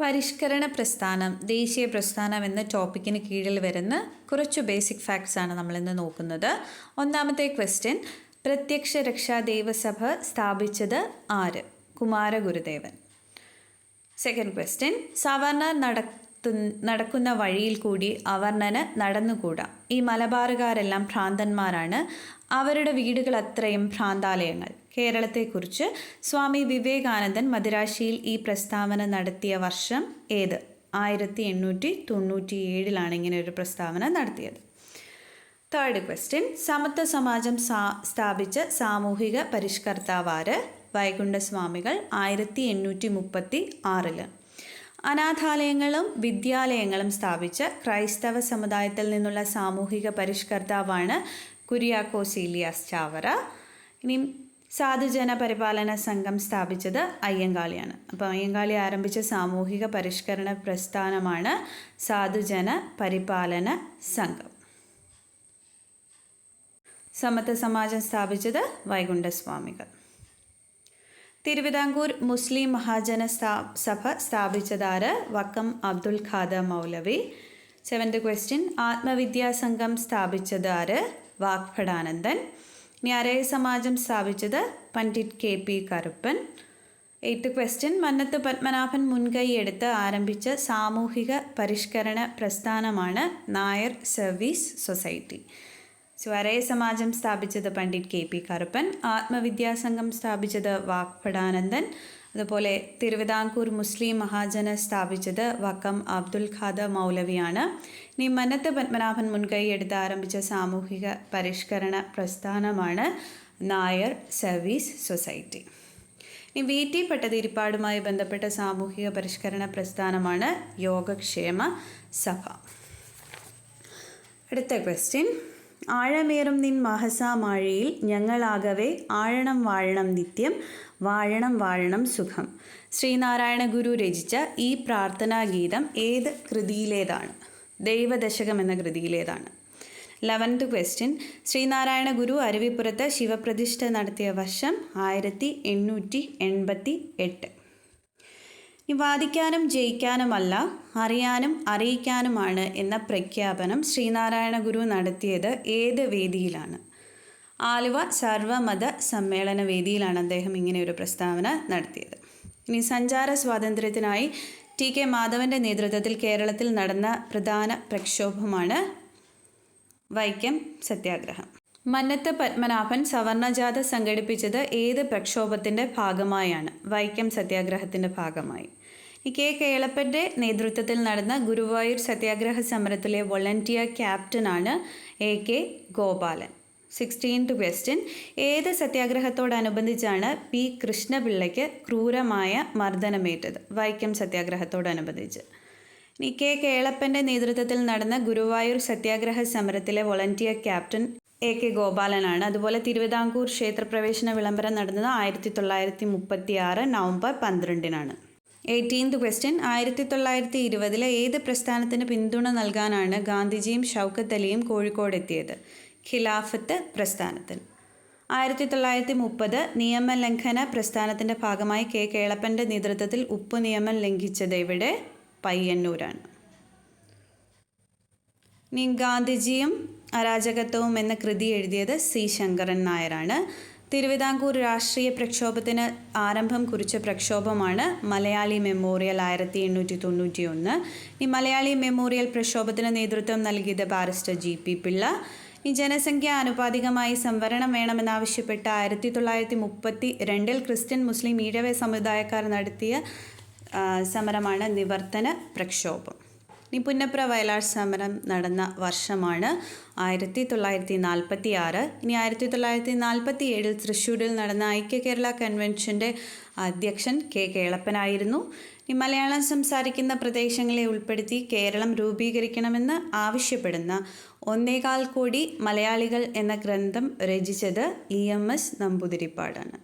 പരിഷ്കരണ പ്രസ്ഥാനം ദേശീയ പ്രസ്ഥാനം എന്ന ടോപ്പിക്കിന് കീഴിൽ വരുന്ന കുറച്ച് ബേസിക് ഫാക്ട്സ് ആണ് നമ്മളിന്ന് നോക്കുന്നത്. ഒന്നാമത്തെ ക്വസ്റ്റ്യൻ പ്രത്യക്ഷ രക്ഷാ ദേവസഭ സ്ഥാപിച്ചത് ആര്? കുമാരഗുരുദേവൻ സെക്കൻഡ് ക്വസ്റ്റ്യൻ സവർണ നടത്തു നടക്കുന്ന വഴിയിൽ കൂടി അവർണന് നടന്നുകൂടാ? ഈ മലബാറുകാരെല്ലാം ഭ്രാന്തന്മാരാണ്. അവരുടെ വീടുകൾ അത്രയും ഭ്രാന്താലയങ്ങൾ. കേരളത്തെക്കുറിച്ച് സ്വാമി വിവേകാനന്ദൻ മദിരാശിയിൽ ഈ പ്രസ്താവന നടത്തിയ വർഷം ഏത്? ആയിരത്തി എണ്ണൂറ്റി തൊണ്ണൂറ്റി ഏഴിലാണ് ഇങ്ങനെ ഒരു പ്രസ്താവന നടത്തിയത്. തേർഡ് ക്വസ്റ്റ്യൻ സമത്വ സമാജം സ്ഥാപിച്ച സാമൂഹിക പരിഷ്കർത്താവാര് വൈകുണ്ഠസ്വാമികൾ ആയിരത്തി എണ്ണൂറ്റി മുപ്പത്തി ആറിൽ അനാഥാലയങ്ങളും വിദ്യാലയങ്ങളും സ്ഥാപിച്ച ക്രൈസ്തവ സമുദായത്തിൽ നിന്നുള്ള സാമൂഹിക പരിഷ്കർത്താവാണ് കുര്യാക്കോസ് ഇലിയാസ് ചാവറ. ഇനി സാധുജന പരിപാലന സംഘം സ്ഥാപിച്ചത് അയ്യങ്കാളിയാണ്. അപ്പോൾ അയ്യങ്കാളി ആരംഭിച്ച സാമൂഹിക പരിഷ്കരണ പ്രസ്ഥാനമാണ് സാധുജന പരിപാലന സംഘം. സമത്വ സമാജം സ്ഥാപിച്ചത് വൈകുണ്ഠസ്വാമികൾ. തിരുവിതാംകൂർ മുസ്ലിം മഹാജന സ്ഥാ സഭ സ്ഥാപിച്ചതാര് വക്കം അബ്ദുൽ ഖാദർ മൗലവി. സെവൻത് ക്വസ്റ്റ്യൻ ആത്മവിദ്യാസംഘം സ്ഥാപിച്ചതാര് വാഗ്ഭടാനന്ദൻ. ന്യായ സമാജം സ്ഥാപിച്ചത് Pandit K P Karuppan. Eighth question Mannath Padmanabhan മുൻകൈയെടുത്ത് ആരംഭിച്ച സാമൂഹിക പരിഷ്കരണ പ്രസ്ഥാനമാണ് നായർ സർവീസ് സൊസൈറ്റി. സ്വരയ സമാജം സ്ഥാപിച്ചത് പണ്ഡിറ്റ് കെ പി കറുപ്പൻ. ആത്മവിദ്യാസംഘം സ്ഥാപിച്ചത് വാഗ്ഭടാനന്ദൻ അതുപോലെ തിരുവിതാംകൂർ മുസ്ലിം മഹാജന സ്ഥാപിച്ചത് വക്കം അബ്ദുൽ ഖാദർ മൗലവിയാണ്. ഇനി മന്നത്ത് പത്മനാഭൻ മുൻകൈ എടുത്ത് ആരംഭിച്ച സാമൂഹിക പരിഷ്കരണ പ്രസ്ഥാനമാണ് നായർ സർവീസ് സൊസൈറ്റി. ഇനി വി ടി പട്ടതിരിപ്പാടുമായി ബന്ധപ്പെട്ട സാമൂഹിക പരിഷ്കരണ പ്രസ്ഥാനമാണ് യോഗക്ഷേമ സഭ. അടുത്ത ക്വസ്റ്റ്യൻ. ആഴമേറും നിൻ മഹസാമാഴയിൽ ഞങ്ങളാകവേ ആഴണം വാഴണം നിത്യം വാഴണം വാഴണം സുഖം. ശ്രീനാരായണ ഗുരു രചിച്ച ഈ പ്രാർത്ഥനാ ഗീതം ഏത് കൃതിയിലേതാണ്? ദൈവദശകം എന്ന കൃതിയിലേതാണ്. Eleventh question. ശ്രീനാരായണ ഗുരു അരുവിപ്പുറത്ത് ശിവപ്രതിഷ്ഠ നടത്തിയ വർഷം ആയിരത്തി എണ്ണൂറ്റി എൺപത്തി എട്ട്. വാദിക്കാനും ജയിക്കാനുമല്ല അറിയാനും അറിയിക്കാനുമാണ് എന്ന പ്രഖ്യാപനം ശ്രീനാരായണ ഗുരു നടത്തിയത് ഏത് വേദിയിലാണ്? ആലുവ സർവമത സമ്മേളന വേദിയിലാണ് അദ്ദേഹം ഇങ്ങനെ ഒരു പ്രസ്താവന നടത്തിയത്. ഇനി സഞ്ചാര സ്വാതന്ത്ര്യത്തിനായി ടി കെ മാധവന്റെ നേതൃത്വത്തിൽ കേരളത്തിൽ നടന്ന പ്രധാന പ്രക്ഷോഭമാണ് വൈക്കം സത്യാഗ്രഹം. മന്നത്ത് പത്മനാഭൻ സവർണജാഥ സംഘടിപ്പിച്ചത് ഏത് പ്രക്ഷോഭത്തിന്റെ ഭാഗമായാണ്? വൈക്കം സത്യാഗ്രഹത്തിന്റെ ഭാഗമായി. കെ കേളപ്പന്റെ നേതൃത്വത്തിൽ നടന്ന ഗുരുവായൂർ സത്യാഗ്രഹ സമരത്തിലെ volunteer ക്യാപ്റ്റനാണ് A K Gopalan. Sixteenth question ഏത് സത്യാഗ്രഹത്തോടനുബന്ധിച്ചാണ് പി കൃഷ്ണപിള്ളയ്ക്ക് ക്രൂരമായ മർദ്ദനമേറ്റത്? വൈക്കം സത്യാഗ്രഹത്തോടനുബന്ധിച്ച്. ഇനി കെ കേളപ്പന്റെ നേതൃത്വത്തിൽ നടന്ന ഗുരുവായൂർ സത്യാഗ്രഹ സമരത്തിലെ വോളണ്ടിയർ ക്യാപ്റ്റൻ എ കെ ഗോപാലനാണ്. അതുപോലെ തിരുവിതാംകൂർ ക്ഷേത്രപ്രവേശന വിളംബരം നടന്നത് ആയിരത്തി തൊള്ളായിരത്തി മുപ്പത്തി ആറ് നവംബർ പന്ത്രണ്ടിനാണ്. എയ്റ്റീൻത് ക്വസ്റ്റ്യൻ ആയിരത്തി തൊള്ളായിരത്തി ഇരുപതിലെ ഏത് പ്രസ്ഥാനത്തിന് പിന്തുണ നൽകാനാണ് ഗാന്ധിജിയും ഷൗക്കത്ത് അലിയും കോഴിക്കോട് എത്തിയത്? ഖിലാഫത്ത് പ്രസ്ഥാനത്തിന്. ആയിരത്തി തൊള്ളായിരത്തി മുപ്പത് നിയമലംഘന പ്രസ്ഥാനത്തിന്റെ ഭാഗമായി കെ കേളപ്പന്റെ നേതൃത്വത്തിൽ ഉപ്പ് നിയമം ലംഘിച്ചത് ഇവിടെ പയ്യന്നൂരാണ്. ഇനി ഗാന്ധിജിയും അരാജകത്വവും എന്ന കൃതി എഴുതിയത് സി ശങ്കരൻ നായരാണ്. തിരുവിതാംകൂർ രാഷ്ട്രീയ പ്രക്ഷോഭത്തിന് ആരംഭം കുറിച്ച പ്രക്ഷോഭമാണ് മലയാളി മെമ്മോറിയൽ ആയിരത്തി എണ്ണൂറ്റി തൊണ്ണൂറ്റി ഒന്ന് ഈ മലയാളി മെമ്മോറിയൽ പ്രക്ഷോഭത്തിന് നേതൃത്വം നൽകിയത് ബാരിസ്റ്റർ ജി പി പിള്ള. ഈ ജനസംഖ്യ ആനുപാതികമായി സംവരണം വേണമെന്നാവശ്യപ്പെട്ട് ആയിരത്തി തൊള്ളായിരത്തി മുപ്പത്തി രണ്ടിൽ ക്രിസ്ത്യൻ മുസ്ലിം ഈഴവ സമുദായക്കാർ നടത്തിയ സമരമാണ് നിവർത്തന പ്രക്ഷോഭം. പുന്നപ്ര വയലാർ സമരം നടന്ന വർഷമാണ് ആയിരത്തി തൊള്ളായിരത്തി നാൽപ്പത്തി ആറ് ഇനി ആയിരത്തി തൊള്ളായിരത്തി നാൽപ്പത്തി ഏഴിൽ തൃശ്ശൂരിൽ നടന്ന ഐക്യ കേരള കൺവെൻഷന്റെ അധ്യക്ഷൻ കെ കേളപ്പനായിരുന്നു. ഈ മലയാളം സംസാരിക്കുന്ന പ്രദേശങ്ങളെ ഉൾപ്പെടുത്തി കേരളം രൂപീകരിക്കണമെന്ന് ആവശ്യപ്പെടുന്ന ഒന്നേകാൽ കോടി മലയാളികൾ എന്ന ഗ്രന്ഥം രചിച്ചത് ഇ എം എസ് നമ്പൂതിരിപ്പാടാണ്.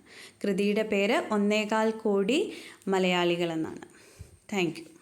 കൃതിയുടെ പേര് ഒന്നേകാൽ കോടി മലയാളികൾ എന്നാണ് താങ്ക് യു.